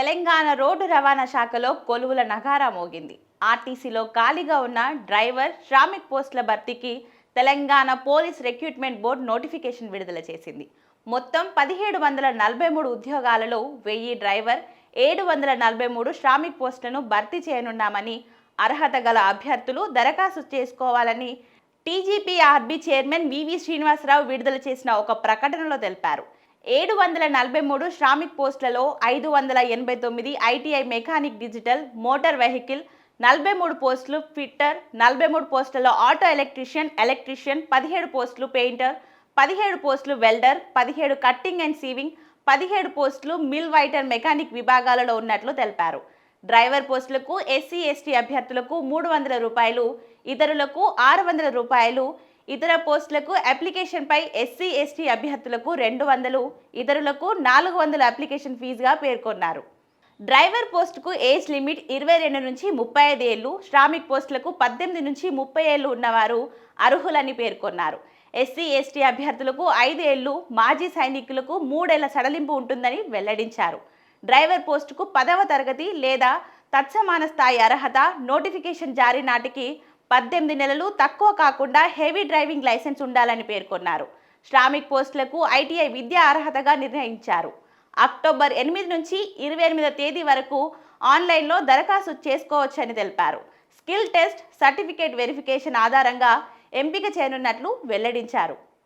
Telangana road రవాణా శాఖలో కొలువుల నగారా మోగింది. ఆర్టీసీలో ఖాళీగా ఉన్న డ్రైవర్ శ్రామిక్ పోస్టుల భర్తీకి Telangana police recruitment board notification విడుదల చేసింది. మొత్తం పదిహేడు వందల నలభై మూడు ఉద్యోగాలలో వెయ్యి డ్రైవర్ ఏడు వందల నలభై మూడు శ్రామిక్ పోస్టులను భర్తీ చేయనున్నామని అర్హత గల అభ్యర్థులు దరఖాస్తు చేసుకోవాలని టీజీపీఆర్బీ చైర్మన్ వివి శ్రీనివాసరావు విడుదల చేసిన ఒక ప్రకటనలో తెలిపారు. ఏడు వందల నలభై మూడు శ్రామిక్ పోస్టులలో ఐదు వందల ఎనభై తొమ్మిది ITI mechanic digital motor vehicle నలభై మూడు పోస్టులు ఫిట్టర్ నలభై మూడు పోస్టులలో ఆటో ఎలక్ట్రీషియన్ ఎలక్ట్రీషియన్ పదిహేడు పోస్టులు పెయింటర్ పదిహేడు పోస్టులు వెల్డర్ పదిహేడు కట్టింగ్ అండ్ సీవింగ్ పదిహేడు పోస్టులు మిల్ వైటర్ మెకానిక్ విభాగాలలో ఉన్నట్లు తెలిపారు. డ్రైవర్ పోస్టులకు ఎస్సీ ఎస్టీ అభ్యర్థులకు మూడు వందల రూపాయలు ఇతరులకు ఆరు వందల రూపాయలు ఇతర పోస్టులకు అప్లికేషన్పై ఎస్సీ ఎస్టీ అభ్యర్థులకు రెండు వందలు ఇతరులకు నాలుగు వందల అప్లికేషన్ ఫీజుగా పేర్కొన్నారు. డ్రైవర్ పోస్టుకు ఏజ్ లిమిట్ ఇరవై రెండు నుంచి ముప్పై ఐదు ఏళ్ళు శ్రామిక్ పోస్టులకు పద్దెనిమిది నుంచి ముప్పై ఏళ్ళు ఉన్నవారు అర్హులని పేర్కొన్నారు. ఎస్సీ ఎస్టీ అభ్యర్థులకు ఐదు ఏళ్ళు మాజీ సైనికులకు మూడేళ్ళ సడలింపు ఉంటుందని వెల్లడించారు. డ్రైవర్ పోస్టుకు పదవ తరగతి లేదా తత్సమాన స్థాయి అర్హత నోటిఫికేషన్ జారీ నాటికి పద్దెనిమిది నెలలు తక్కువ కాకుండా హెవీ డ్రైవింగ్ లైసెన్స్ ఉండాలని పేర్కొన్నారు. శ్రామిక్ పోస్టులకు ఐటీఐ విద్యా అర్హతగా నిర్ణయించారు. అక్టోబర్ ఎనిమిది నుంచి ఇరవై ఎనిమిదో తేదీ వరకు ఆన్లైన్లో దరఖాస్తు చేసుకోవచ్చని తెలిపారు. స్కిల్ టెస్ట్ సర్టిఫికేట్ వెరిఫికేషన్ ఆధారంగా ఎంపిక చేయనున్నట్లు వెల్లడించారు.